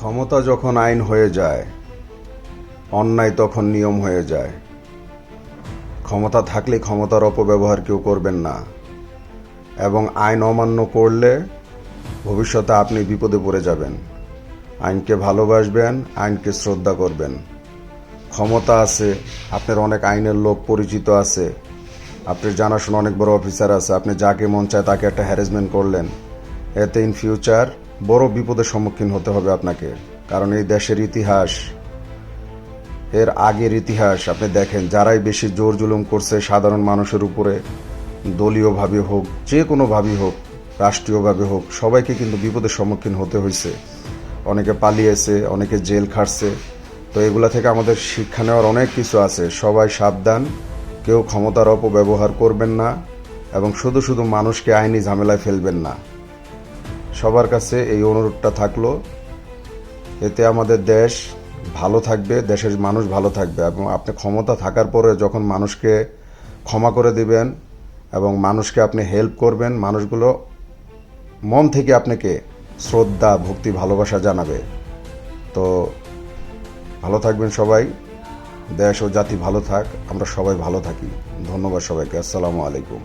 ক্ষমতা যখন আইন হয়ে যায়, অন্যায় তখন নিয়ম হয়ে যায়। ক্ষমতা থাকলে ক্ষমতার অপব্যবহার কেউ করবেন না। এবং আইন অমান্য করলে ভবিষ্যতে আপনি বিপদে পড়ে যাবেন। আইনকে ভালোবাসবেন, আইনকে শ্রদ্ধা করবেন। ক্ষমতা আছে, আপনার অনেক আইনের লোক পরিচিত আছে। আপনার জানাশোনা অনেক বড় অফিসার আছে। আপনি যাকে মন চায় তাকে একটা হ্যারাসমেন্ট করলেন। এতে ইন ফিউচার বড় বিপদের সম্মুখীন হতে হবে আপনাকে। কারণ এই দেশের ইতিহাস, এর আগের ইতিহাস, আপনি দেখেন, যারাই বেশি জোর জুলুম করছে, সাধারণ মানুষের উপরে, দলীয়ভাবে হোক, যে কোনোভাবেই হোক, রাষ্ট্রীয়ভাবে হোক, সবাইকে কিন্তু বিপদের সম্মুখীন হতে হয়েছে। অনেকে পালিয়েছে, অনেকে জেল খাটছে। তো এগুলা থেকে আমাদের শিক্ষা নেওয়ার অনেক কিছু আছে। সবাই সাবধান, কেউ ক্ষমতার অপব্যবহার করবেন না এবং শুধু শুধু মানুষকে আইনি ঝামেলায় ফেলবেন না। সবার কাছে এই অনুরোধটা থাকল, এতে আমাদের দেশ ভালো থাকবে, দেশের মানুষ ভালো থাকবে এবং আপনি ক্ষমতা থাকার পরে যখন মানুষকে ক্ষমা করে দিবেন এবং মানুষকে আপনি হেল্প করবেন, মানুষগুলো মন থেকে আপনাকে শ্রদ্ধা, ভক্তি, ভালোবাসা জানাবে। তো ভালো থাকবেন সবাই, দেশ ও জাতি ভালো থাক, আমরা সবাই ভালো থাকি। ধন্যবাদ সবাইকে, আসসালামু আলাইকুম।